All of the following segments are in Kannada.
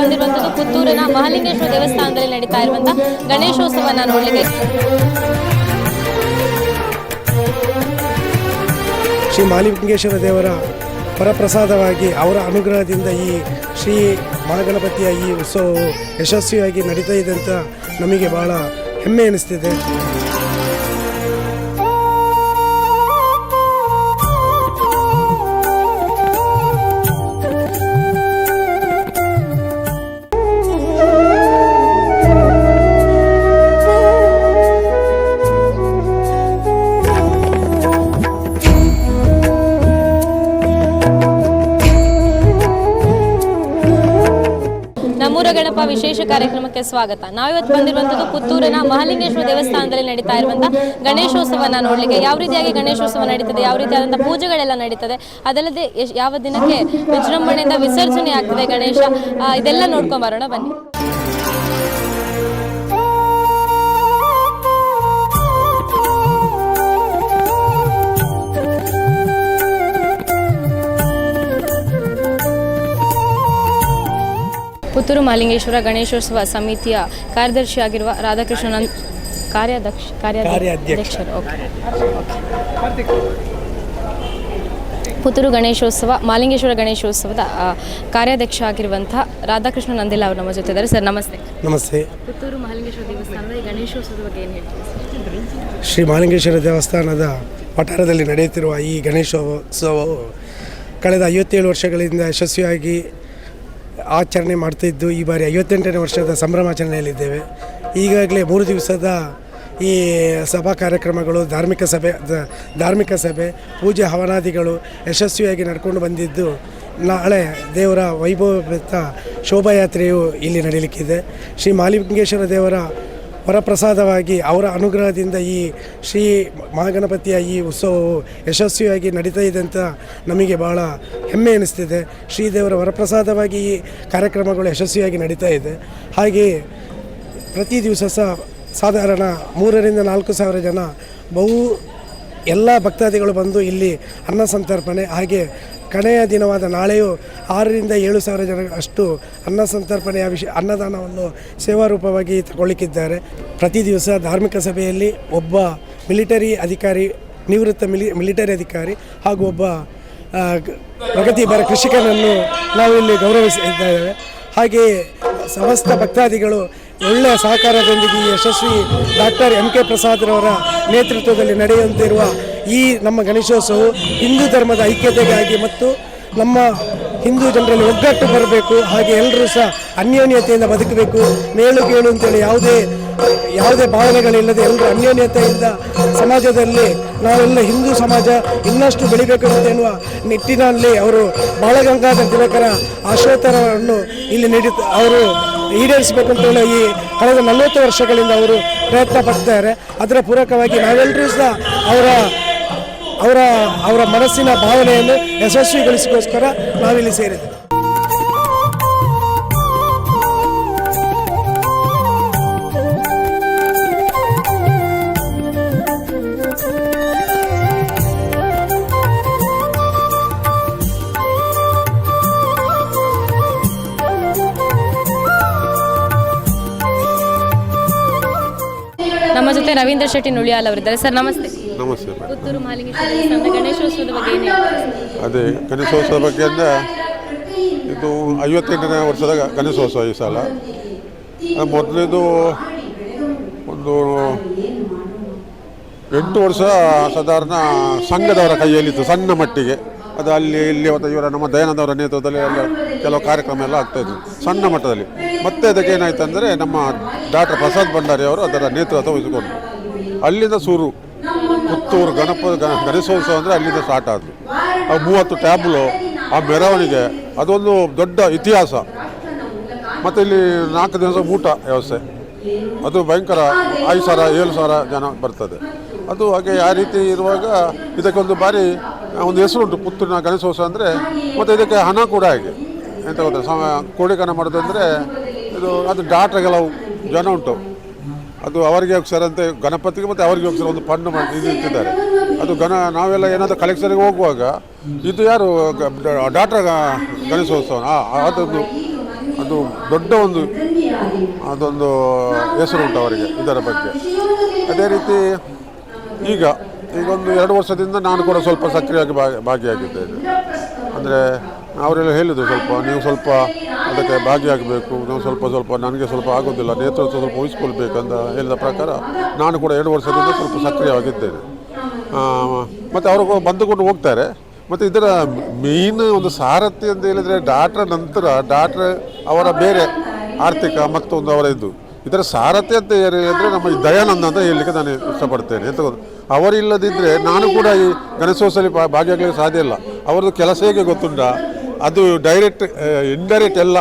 ಬಂದಿರುವಂತದ್ದು ಪುತ್ತೂರಿನ ಮಹಾಲಿಂಗೇಶ್ವರ ದೇವಸ್ಥಾನದಲ್ಲಿ ನಡೀತಾ ಇರುವಂತಹ ಗಣೇಶೋತ್ಸವನ ನೋಡ್ಲಿಕ್ಕೆ ಶ್ರೀ ಮಹಾಲಿಂಗೇಶ್ವರ ದೇವರ ಪರಪ್ರಸಾದವಾಗಿ ಅವರ ಅನುಗ್ರಹದಿಂದ ಈ ಶ್ರೀ ಮಹಾಗಣಪತಿಯ ಈ ಉತ್ಸವವು ಯಶಸ್ವಿಯಾಗಿ ನಡೀತಾ ಇದೆ ಅಂತ ನಮಗೆ ಬಹಳ ಹೆಮ್ಮೆ ಎನಿಸ್ತಿದೆ. ವಿಶೇಷ ಕಾರ್ಯಕ್ರಮಕ್ಕೆ ಸ್ವಾಗತ. ನಾವಿವತ್ತು ಬಂದಿರುವಂತದ್ದು ಪುತ್ತೂರಿನ ಮಹಾಲಿಂಗೇಶ್ವರ ದೇವಸ್ಥಾನದಲ್ಲಿ ನಡೀತಾ ಇರುವಂತಹ ಗಣೇಶೋತ್ಸವನ ನೋಡ್ಲಿಕ್ಕೆ. ಯಾವ ರೀತಿಯಾಗಿ ಗಣೇಶೋತ್ಸವ ನಡೀತದೆ? ಯಾವ ರೀತಿಯಾದಂತಹ ಪೂಜೆಗಳೆಲ್ಲ ನಡೀತದೆ? ಅದಲ್ಲದೆ ಯಾವ ದಿನಕ್ಕೆ ವಿಜೃಂಭಣೆಯಿಂದ ವಿಸರ್ಜನೆ ಆಗ್ತದೆ ಗಣೇಶ ಇದೆಲ್ಲ ನೋಡ್ಕೊಂಡ್ ಬರೋಣ ಬನ್ನಿ. ಪುತ್ತೂರು ಮಾಲಿಂಗೇಶ್ವರ ಗಣೇಶೋತ್ಸವ ಸಮಿತಿಯ ಕಾರ್ಯದರ್ಶಿಯಾಗಿರುವ ರಾಧಾಕೃಷ್ಣನ್ ಕಾರ್ಯಾಧ್ಯಕ್ಷ ಕಾರ್ಯಾಧ್ಯಕ್ಷ. ಕಾರ್ಯಾಧ್ಯಕ್ಷರು ಓಕೆ. ಪುತ್ತೂರು ಗಣೇಶೋತ್ಸವ ಮಾಲಿಂಗೇಶ್ವರ ಗಣೇಶೋತ್ಸವದ ಕಾರ್ಯಾಧ್ಯಕ್ಷ ಆಗಿರುವಂತಹ ರಾಧಾಕೃಷ್ಣ ನಂದಿಲ್ಲ ಅವರು ನಮ್ಮ ಜೊತೆ ಇದ್ದಾರೆ ಸರ್ ನಮಸ್ತೆ. ನಮಸ್ತೆ. ಪುತ್ತೂರು ಮಹಾಲಿಂಗೇಶ್ವರ ದೇವಸ್ಥಾನದ ಗಣೇಶೋತ್ಸವದ ಬಗ್ಗೆ ಏನು ಹೇಳ್ತೀವಿ ಶ್ರೀ ಮಾಲಿಂಗೇಶ್ವರ ದೇವಸ್ಥಾನದ ಪಠಾರದಲ್ಲಿ ನಡೆಯುತ್ತಿರುವ ಈ ಗಣೇಶೋತ್ಸವವು ಕಳೆದ ಐವತ್ತೇಳು ವರ್ಷಗಳಿಂದ ಯಶಸ್ವಿಯಾಗಿ ಆಚರಣೆ ಮಾಡ್ತಿದ್ದು ಈ ಬಾರಿ ಐವತ್ತೆಂಟನೇ ವರ್ಷದ ಸಂಭ್ರಮಾಚರಣೆಯಲ್ಲಿದ್ದೇವೆ. ಈಗಾಗಲೇ ಮೂರು ದಿವಸದ ಈ ಸಭಾ ಕಾರ್ಯಕ್ರಮಗಳು, ಧಾರ್ಮಿಕ ಸಭೆ ಧಾರ್ಮಿಕ ಸಭೆ, ಪೂಜೆ ಹವನಾದಿಗಳು ಯಶಸ್ವಿಯಾಗಿ ನಡ್ಕೊಂಡು ಬಂದಿದ್ದು, ನಾಳೆ ದೇವರ ವೈಭವಯುತ ಶೋಭಾಯಾತ್ರೆಯು ಇಲ್ಲಿ ನಡೀಲಿಕ್ಕಿದೆ. ಶ್ರೀ ಮಾಲಿಂಗೇಶ್ವರ ದೇವರ ವರಪ್ರಸಾದವಾಗಿ ಅವರ ಅನುಗ್ರಹದಿಂದ ಈ ಶ್ರೀ ಮಹಾಗಣಪತಿಯ ಈ ಉತ್ಸವವು ಯಶಸ್ವಿಯಾಗಿ ನಡೀತಾ ಇದೆ ಅಂತ ನಮಗೆ ಬಹಳ ಹೆಮ್ಮೆ ಎನಿಸ್ತಿದೆ. ಶ್ರೀದೇವರ ವರಪ್ರಸಾದವಾಗಿ ಈ ಕಾರ್ಯಕ್ರಮಗಳು ಯಶಸ್ವಿಯಾಗಿ ನಡೀತಾ ಇದೆ. ಹಾಗೆಯೇ ಪ್ರತಿ ದಿವಸ ಸಹ ಸಾಧಾರಣ ಮೂರರಿಂದ ನಾಲ್ಕು ಸಾವಿರ ಜನ ಬಹು ಎಲ್ಲ ಭಕ್ತಾದಿಗಳು ಬಂದು ಇಲ್ಲಿ ಅನ್ನ ಸಂತರ್ಪಣೆ, ಹಾಗೆ ಕಡೆಯ ದಿನವಾದ ನಾಳೆಯೂ ಆರರಿಂದ ಏಳು ಸಾವಿರ ಜನ ಅಷ್ಟು ಅನ್ನ ಸಂತರ್ಪಣೆಯ ವಿಷಯ ಅನ್ನದಾನವನ್ನು ಸೇವಾರೂಪವಾಗಿ ತಗೊಳ್ಳಿಕ್ಕಿದ್ದಾರೆ. ಪ್ರತಿ ದಿವಸ ಧಾರ್ಮಿಕ ಸಭೆಯಲ್ಲಿ ಒಬ್ಬ ಮಿಲಿಟರಿ ಅಧಿಕಾರಿ, ನಿವೃತ್ತ ಮಿಲಿ, ಮಿಲಿಟರಿ ಅಧಿಕಾರಿ ಹಾಗೂ ಒಬ್ಬ ಪ್ರಗತಿಪರ ಕೃಷಿಕನನ್ನು ನಾವು ಇಲ್ಲಿ ಗೌರವಿಸಿದ್ದೇವೆ. ಹಾಗೆಯೇ ಸಮಸ್ತ ಭಕ್ತಾದಿಗಳು ಒಳ್ಳೆಯ ಸಹಕಾರದೊಂದಿಗೆ ಯಶಸ್ವಿ ಡಾಕ್ಟರ್ ಎಂ ಕೆ ಪ್ರಸಾದ್ರವರ ನೇತೃತ್ವದಲ್ಲಿ ನಡೆಯುವಂತಿರುವ ಈ ನಮ್ಮ ಗಣೇಶೋತ್ಸವವು ಹಿಂದೂ ಧರ್ಮದ ಐಕ್ಯತೆಗಾಗಿ ಮತ್ತು ನಮ್ಮ ಹಿಂದೂ ಜನರಲ್ಲಿ ಒಗ್ಗಟ್ಟು ಬರಬೇಕು, ಹಾಗೆ ಎಲ್ಲರೂ ಸಹ ಅನ್ಯೋನ್ಯತೆಯಿಂದ ಬದುಕಬೇಕು, ಮೇಲು ಕೇಳು ಅಂತೇಳಿ ಯಾವುದೇ ಯಾವುದೇ ಭಾವನೆಗಳಿಲ್ಲದೆ ಎಲ್ಲರೂ ಅನ್ಯೋನ್ಯತೆಯಿಂದ ಸಮಾಜದಲ್ಲಿ ನಾವೆಲ್ಲ ಹಿಂದೂ ಸಮಾಜ ಇನ್ನಷ್ಟು ಬೆಳಿಬೇಕು ಎನ್ನುವ ನಿಟ್ಟಿನಲ್ಲಿ ಅವರು ಬಾಳಗಂಗಾಧರ ತಿಲಕರ ಆಶೋತ್ತರವನ್ನು ಇಲ್ಲಿ ನೀಡಿ ಅವರು ಈಡೇರಿಸಬೇಕು ಅಂತ ಹೇಳಿ ಈ ಕಳೆದ ನಲವತ್ತು ವರ್ಷಗಳಿಂದ ಅವರು ಪ್ರಯತ್ನ ಪಡ್ತಾರೆ ಅದರ ಪೂರಕವಾಗಿ ನಾವೆಲ್ಲರೂ ಸಹ ಅವರ ಅವರ ಅವರ ಮನಸ್ಸಿನ ಭಾವನೆಯನ್ನು ಯಶಸ್ವಿಗೊಳಿಸಿಗೋಸ್ಕರ ನಾವಿಲ್ಲಿ ಸೇರಿದ್ದೇವೆ. ನಮ್ಮ ಜೊತೆ ರವೀಂದ್ರ ಶೆಟ್ಟಿ ನುಳಿಯಾಲ್ ಅವರಿದ್ದಾರೆ. ಸರ್ ನಮಸ್ತೆ. ನಮಸ್ತೆ ಪುತ್ತೂರು ಮಹಾಲಿಂಗೇಶ್ವರ ಗಣೇಶೋತ್ಸವದ ಬಗ್ಗೆ ಏನು ಅದೇ ಗಣೇಶೋತ್ಸವ ಬಗ್ಗೆ ಅಂದರೆ ಇದು ಐವತ್ತೆಂಟನೇ ವರ್ಷದ ಗ- ಗಣೇಶೋತ್ಸವ ಈ ಸಲ. ಅದು ಮೊದಲಿದು ಒಂದು ಎಂಟು ವರ್ಷ ಸಾಧಾರಣ ಸಂಘದವರ ಕೈಯಲ್ಲಿತ್ತು ಸಣ್ಣ ಮಟ್ಟಿಗೆ. ಅದು ಅಲ್ಲಿ ಇಲ್ಲಿ ಮತ್ತು ಇವರ ನಮ್ಮ ದಯಾನಂದವರ ನೇತೃತ್ವದಲ್ಲಿ ಎಲ್ಲ ಕೆಲವು ಕಾರ್ಯಕ್ರಮ ಎಲ್ಲ ಆಗ್ತಾಯಿತ್ತು ಸಣ್ಣ ಮಟ್ಟದಲ್ಲಿ. ಮತ್ತೆ ಅದಕ್ಕೆ ಏನಾಯ್ತು ಅಂದರೆ ನಮ್ಮ ಡಾಕ್ಟರ್ ಪ್ರಸಾದ್ ಭಂಡಾರಿ ಅವರು ಅದರ ನೇತೃತ್ವ ವಹಿಸಿಕೊಂಡ್ರು. ಅಲ್ಲಿಂದ ಸೂರು ಪುತ್ತೂರು ಗಣಪ ಗಣೇಶೋತ್ಸವ ಅಂದರೆ ಅಲ್ಲಿಂದ ಸ್ಟಾರ್ಟ್ ಆದರು ಆ ಮೂವತ್ತು ಟ್ಯಾಬ್ಲು ಆ ಮೆರವಣಿಗೆ, ಅದೊಂದು ದೊಡ್ಡ ಇತಿಹಾಸ. ಮತ್ತು ಇಲ್ಲಿ ನಾಲ್ಕು ದಿವಸ ಊಟ ವ್ಯವಸ್ಥೆ. ಅದು ಭಯಂಕರ ಐದು ಸಾವಿರ, ಏಳು ಸಾವಿರ ಜನ ಬರ್ತದೆ. ಅದು ಹಾಗೆ ಆ ರೀತಿ ಇರುವಾಗ ಇದಕ್ಕೊಂದು ಬಾರಿ ಒಂದು ಹೆಸರುಂಟು ಪುತ್ತೂರಿನ ಗಣೇಶೋತ್ಸವ ಅಂದರೆ ಮತ್ತು ಇದಕ್ಕೆ ಹಣ ಕೂಡ ಹಾಗೆ. ಎಂತ ಗೊತ್ತಾ ಸಮ ಮಾಡೋದು ಮಾಡೋದಂದರೆ ಇದು, ಅದು ಡಾಟ್ರಿಗೆಲ್ಲ ಜನ ಉಂಟು. ಅದು ಅವರಿಗೆ ಹೋಗ್ಸಾರಂತೆ ಗಣಪತಿಗೆ ಮತ್ತು ಅವರಿಗೆ ಹೋಗ್ಸಾರ ಒಂದು ಫಂಡ್ ಮಾಡಿ ಇದು ಇಟ್ಟಿದ್ದಾರೆ. ಅದು ಗಣ, ನಾವೆಲ್ಲ ಏನಾದರೂ ಕಲೆಕ್ಷನ್ಗೆ ಹೋಗುವಾಗ ಇದು ಯಾರು ಡಾಟ್ರ ಗಣೇಶೋತ್ಸವ ಅದೊಂದು, ಅದು ದೊಡ್ಡ ಒಂದು, ಅದೊಂದು ಹೆಸರು ಉಂಟು ಅವರಿಗೆ ಇದರ ಬಗ್ಗೆ. ಅದೇ ರೀತಿ ಈಗ ಈಗ ಒಂದು ಎರಡು ವರ್ಷದಿಂದ ನಾನು ಕೂಡ ಸ್ವಲ್ಪ ಸಕ್ರಿಯವಾಗಿ ಭಾಗಿ, ಭಾಗಿಯಾಗಿದ್ದೇನೆ. ಅಂದರೆ ಅವರೆಲ್ಲ ಹೇಳಿದರು ಸ್ವಲ್ಪ, ನೀವು ಸ್ವಲ್ಪ ಅದಕ್ಕೆ ಭಾಗಿಯಾಗಬೇಕು, ನಾವು ಸ್ವಲ್ಪ ಸ್ವಲ್ಪ ನನಗೆ ಸ್ವಲ್ಪ ಆಗೋದಿಲ್ಲ, ನೇತೃತ್ವ ಸ್ವಲ್ಪ ವಹಿಸ್ಕೊಳ್ಬೇಕಂತ ಹೇಳಿದ ಪ್ರಕಾರ ನಾನು ಕೂಡ ಎರಡು ವರ್ಷದಿಂದ ಸ್ವಲ್ಪ ಸಕ್ರಿಯವಾಗಿದ್ದೇನೆ. ಮತ್ತು ಅವರು ಬಂದುಕೊಂಡು ಹೋಗ್ತಾರೆ. ಮತ್ತು ಇದರ ಮೇನ್ ಒಂದು ಸಾರಥ್ಯ ಅಂತ ಹೇಳಿದರೆ, ಡಾಕ್ಟ್ರ ನಂತರ ಡಾಕ್ಟ್ರ್ ಅವರ ಬೇರೆ ಆರ್ಥಿಕ ಮತ್ತೊಂದು ಅವರ ಇದು. ಇದರ ಸಾರಥಿ ಅಂತ ಹೇಳಿದರೆ ನಮ್ಮ ದಯಾನಂದ ಅಂತ ಹೇಳಲಿಕ್ಕೆ ನಾನು ಇಷ್ಟಪಡ್ತೇನೆ. ಎಂತ? ಅವರಿಲ್ಲದಿದ್ದರೆ ನಾನು ಕೂಡ ಈ ಗಣೇಶೋತ್ಸವದಲ್ಲಿ ಭಾಗಿಯಾಗಲಿಕ್ಕೆ ಸಾಧ್ಯ ಇಲ್ಲ. ಅವರದ್ದು ಕೆಲಸ ಹೇಗೆ ಗೊತ್ತುಂಟ? ಅದು ಡೈರೆಕ್ಟ್ ಇಂಡೈರೆಕ್ಟ್ ಎಲ್ಲ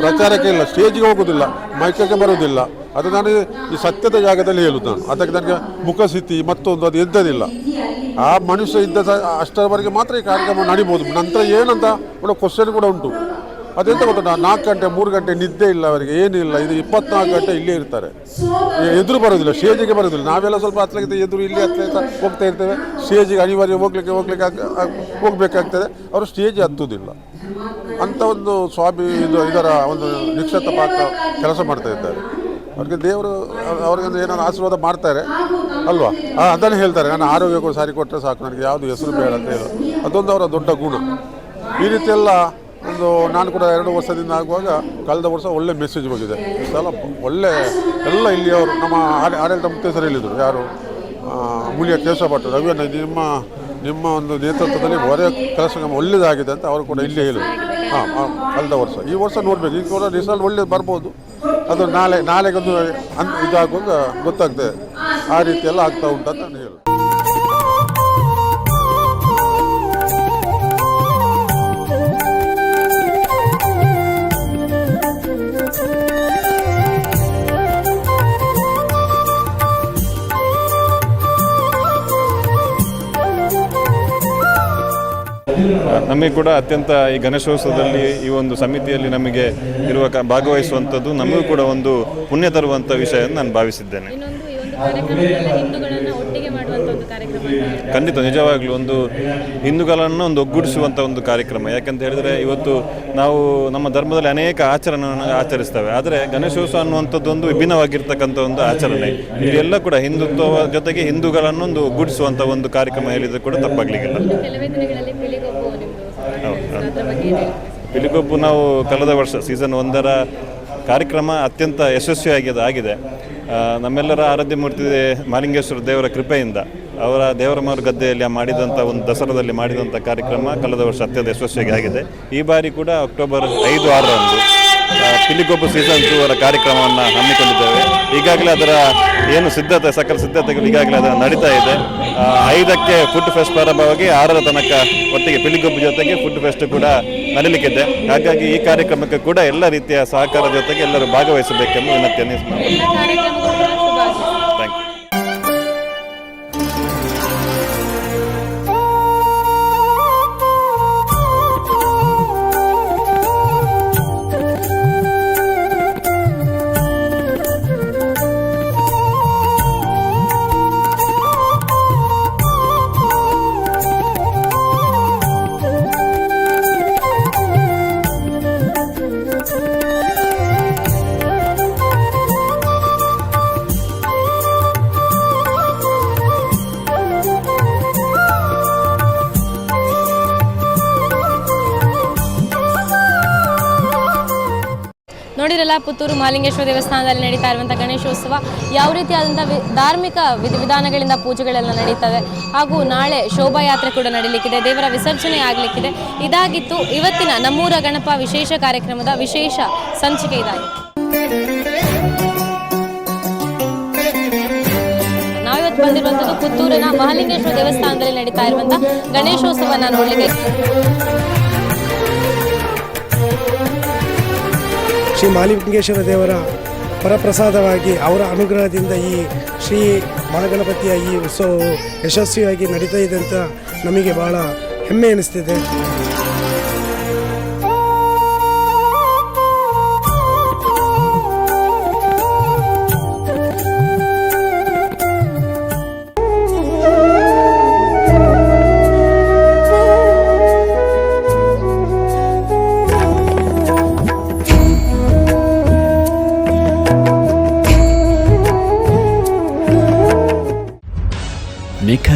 ಪ್ರಚಾರಕ್ಕೆ ಇಲ್ಲ ಸ್ಟೇಜಿಗೆ ಹೋಗೋದಿಲ್ಲ ಮೈಕಕ್ಕೆ ಬರೋದಿಲ್ಲ. ಅದು ನಾನು ಈ ಸತ್ಯದ ಜಾಗದಲ್ಲಿ ಹೇಳುದು ನಾನು. ಅದಕ್ಕೆ ನನಗೆ ಮುಖಸ್ಥಿತಿ ಮತ್ತೊಂದು ಅದು ಇದ್ದದಿಲ್ಲ ಆ ಮನುಷ್ಯ ಇದ್ದ ಅಷ್ಟರವರೆಗೆ ಮಾತ್ರ ಈ ಕಾರ್ಯಕ್ರಮ ನಡಿಬೋದು. ನಂತರ ಏನಂತ ಕೂಡ ಕ್ವಶನ್ ಕೂಡ ಉಂಟು. ಅದೆಂತ ಗೊತ್ತಾ ನಾಲ್ಕು ಗಂಟೆ, ಮೂರು ಗಂಟೆ ನಿದ್ದೆ ಇಲ್ಲ ಅವರಿಗೆ ಏನಿಲ್ಲ ಇದು ಇಪ್ಪತ್ನಾಲ್ಕು ಗಂಟೆ ಇಲ್ಲೇ ಇರ್ತಾರೆ. ಎದುರು ಬರೋದಿಲ್ಲ ಸ್ಟೇಜಿಗೆ ಬರೋದಿಲ್ಲ. ನಾವೆಲ್ಲ ಸ್ವಲ್ಪ ಹತ್ತಲಿಕ್ಕೆ ಎದುರು ಇಲ್ಲಿ ಹತ್ತಲಿಕ್ಕೆ ಹೋಗ್ತಾ ಇರ್ತೇವೆ. ಸ್ಟೇಜಿಗೆ ಅನಿವಾರ್ಯ ಹೋಗ್ಲಿಕ್ಕೆ ಹೋಗ್ಲಿಕ್ಕೆ ಹೋಗ್ಬೇಕಾಗ್ತದೆ. ಅವರು ಸ್ಟೇಜ್ ಹತ್ತುವುದಿಲ್ಲ ಅಂತ ಒಂದು ಸ್ವಾಮಿ ಇದು ಇದರ ಒಂದು ನಿಕ್ಷತ ಪಾತ್ರ ಕೆಲಸ ಮಾಡ್ತಾ ಇದ್ದಾರೆ. ಅವ್ರಿಗೆ ದೇವರು ಅವ್ರಿಗೊಂದು ಏನಾದ್ರು ಆಶೀರ್ವಾದ ಮಾಡ್ತಾರೆ. ಅಲ್ವಾ? ಅದನ್ನು ಹೇಳ್ತಾರೆ. ನಾನು ಆರೋಗ್ಯ ಕೂಡ ಸಾರಿ ಕೊಟ್ಟರೆ ಸಾಕು. ನನಗೆ ಯಾವುದು ಹೆಸರು ಬೇಡ ಅಂತ ಹೇಳೋದು ಅದೊಂದು ಅವರ ದೊಡ್ಡ ಗುಣ. ಈ ರೀತಿಯೆಲ್ಲ ಒಂದು ನಾನು ಕೂಡ ಎರಡು ವರ್ಷದಿಂದ ಆಗುವಾಗ ಕಳೆದ ವರ್ಷ ಒಳ್ಳೆ ಮೆಸೇಜ್ ಬಂದಿದೆ. ಸಲ ಒಳ್ಳೆ ಎಲ್ಲ ಇಲ್ಲಿಯವರು ನಮ್ಮ ಆಡ- ಆಡಳಿತ ಮುಖ್ಯಸ್ಥರು ಹೇಳಿದರು ಯಾರು? ಮುಳಿಯ ಕೇಶವ ಭಟ್ ರವಿಯಣ್ಣ ನಿಮ್ಮ ನಿಮ್ಮ ಒಂದು ನೇತೃತ್ವದಲ್ಲಿ ಹೊರೆ ಕೆಲಸ ನಮ್ಮ ಒಳ್ಳೆಯದಾಗಿದೆ ಅಂತ ಅವರು ಕೂಡ ಇಲ್ಲೇ ಹೇಳಿದರು. ಹಾಂ ಕಳೆದ ವರ್ಷ. ಈ ವರ್ಷ ನೋಡಬೇಕು. ಈಗ ಕೂಡ ರಿಸಲ್ಟ್ ಒಳ್ಳೇದು ಬರ್ಬೋದು. ಅದು ನಾಳೆ, ನಾಳೆಗೊಂದು ಅನ್ ಇದಾಗುವಾಗ ಗೊತ್ತಾಗ್ತದೆ. ಆ ರೀತಿ ಎಲ್ಲ ಆಗ್ತಾ ಉಂಟು ಅಂತ ನಾನು ಹೇಳೋದು. ನಮಗೆ ಕೂಡ ಅತ್ಯಂತ ಈ ಗಣೇಶೋತ್ಸವದಲ್ಲಿ ಈ ಒಂದು ಸಮಿತಿಯಲ್ಲಿ ನಮಗೆ ಇರುವ ಭಾಗವಹಿಸುವಂಥದ್ದು ನಮಗೂ ಕೂಡ ಒಂದು ಪುಣ್ಯ ತರುವಂಥ ವಿಷಯ ನಾನು ಭಾವಿಸಿದ್ದೇನೆ. ಒಂದು ಕಾರ್ಯಕ್ರಮ ಖಂಡಿತ ನಿಜವಾಗ್ಲೂ ಒಂದು ಹಿಂದೂಗಳನ್ನು ಒಂದು ಒಗ್ಗೂಡಿಸುವಂತ ಒಂದು ಕಾರ್ಯಕ್ರಮ. ಯಾಕಂತ ಹೇಳಿದರೆ ಇವತ್ತು ನಾವು ನಮ್ಮ ಧರ್ಮದಲ್ಲಿ ಅನೇಕ ಆಚರಣೆಗಳನ್ನು ಆಚರಿಸ್ತೇವೆ. ಆದರೆ ಗಣೇಶೋತ್ಸವ ಅನ್ನುವಂಥದ್ದು ಒಂದು ವಿಭಿನ್ನವಾಗಿರ್ತಕ್ಕಂಥ ಒಂದು ಆಚರಣೆ. ಇದೆಲ್ಲ ಕೂಡ ಹಿಂದುತ್ವ ಜೊತೆಗೆ ಹಿಂದೂಗಳನ್ನು ಒಂದು ಒಗ್ಗೂಡಿಸುವಂಥ ಒಂದು ಕಾರ್ಯಕ್ರಮ ಹೇಳಿದರೆ ಕೂಡ ತಪ್ಪಾಗಲಿಕ್ಕಿಲ್ಲ. ಪಿಲಿಗೊಬ್ಬು ನಾವು ಕಳೆದ ವರ್ಷ ಸೀಸನ್ ಒಂದರ ಕಾರ್ಯಕ್ರಮ ಅತ್ಯಂತ ಯಶಸ್ವಿಯಾಗಿ ಅದು ಆಗಿದೆ. ನಮ್ಮೆಲ್ಲರ ಆರಾಧ್ಯ ಮೂರ್ತಿ ಮಾಲಿಂಗೇಶ್ವರ ದೇವರ ಕೃಪೆಯಿಂದ. ಅವರ ದೇವರಮಾರು ಗದ್ದೆಯಲ್ಲಿ ಮಾಡಿದಂಥ ಒಂದು ದಸರಾದಲ್ಲಿ ಮಾಡಿದಂಥ ಕಾರ್ಯಕ್ರಮ ಕಳೆದ ವರ್ಷ ಅತ್ಯಂತ ಯಶಸ್ವಿಯಾಗಿ ಆಗಿದೆ. ಈ ಬಾರಿ ಕೂಡ ಅಕ್ಟೋಬರ್ ಐದು ಆರರಂದು ಪಿಲಿಗೊಬ್ಬು ಸೀಸನ್ ಟೂ ಅವರ ಕಾರ್ಯಕ್ರಮವನ್ನು ಹಮ್ಮಿಕೊಂಡಿದ್ದೇವೆ. ಈಗಾಗಲೇ ಅದರ ಏನು ಸಿದ್ಧತೆ, ಸಕಲ ಸಿದ್ಧತೆಗಳು ಈಗಾಗಲೇ ಅದರ ನಡೀತಾ ಇದೆ. ಐದಕ್ಕೆ ಫುಡ್ ಫೆಸ್ಟ್ ಪ್ರಾರಂಭವಾಗಿ ಆರರ ತನಕ ಒಟ್ಟಿಗೆ ಪಿಲಿಗೊಬ್ಬು ಜೊತೆಗೆ ಫುಡ್ ಫೆಸ್ಟ್ ಕೂಡ ನಡೀಲಿಕ್ಕಿದೆ ಹಾಗಾಗಿ ಈ ಕಾರ್ಯಕ್ರಮಕ್ಕೆ ಕೂಡ ಎಲ್ಲ ರೀತಿಯ ಸಹಕಾರ ಜೊತೆಗೆ ಎಲ್ಲರೂ ಭಾಗವಹಿಸಬೇಕೆಂದು ವಿನಂತಿಯನ್ನು ನೋಡಿರಲ್ಲ, ಪುತ್ತೂರು ಮಾಲಿಂಗೇಶ್ವರ ದೇವಸ್ಥಾನದಲ್ಲಿ ನಡೀತಾ ಇರುವಂಥ ಗಣೇಶೋತ್ಸವ ಯಾವ ರೀತಿಯಾದಂಥ ವಿ, ಧಾರ್ಮಿಕ ವಿಧಿವಿಧಾನಗಳಿಂದ ಪೂಜೆಗಳೆಲ್ಲ ನಡೀತವೆ. ಹಾಗೂ ನಾಳೆ ಶೋಭಾಯಾತ್ರೆ ಕೂಡ ನಡೀಲಿಕ್ಕಿದೆ, ದೇವರ ವಿಸರ್ಜನೆ ಆಗಲಿಕ್ಕಿದೆ. ಇದಾಗಿತ್ತು ಇವತ್ತಿನ ನಮ್ಮೂರ ಗಣಪ ವಿಶೇಷ ಕಾರ್ಯಕ್ರಮದ ವಿಶೇಷ ಸಂಚಿಕೆ ಇದಾಗಿತ್ತು ನಾವಿವತ್ತು ಬಂದಿರುವಂಥದ್ದು ಪುತ್ತೂರಿನ ಮಹಾಲಿಂಗೇಶ್ವರ ದೇವಸ್ಥಾನದಲ್ಲಿ ನಡೀತಾ ಇರುವಂತಹ ಗಣೇಶೋತ್ಸವನ ನೋಡಲಿಕ್ಕೆ. ಶ್ರೀ ಮಾಲಿಂಗೇಶ್ವರ ದೇವರ ಪರಪ್ರಸಾದವಾಗಿ ಅವರ ಅನುಗ್ರಹದಿಂದ ಈ ಶ್ರೀ ಮಹಾಗಣಪತಿಯ ಈ ಉತ್ಸವವು ಯಶಸ್ವಿಯಾಗಿ ನಡೀತಾ ಇದೆ ಅಂತ ನಮಗೆ ಬಹಳ ಹೆಮ್ಮೆ ಎನಿಸ್ತಿದೆ.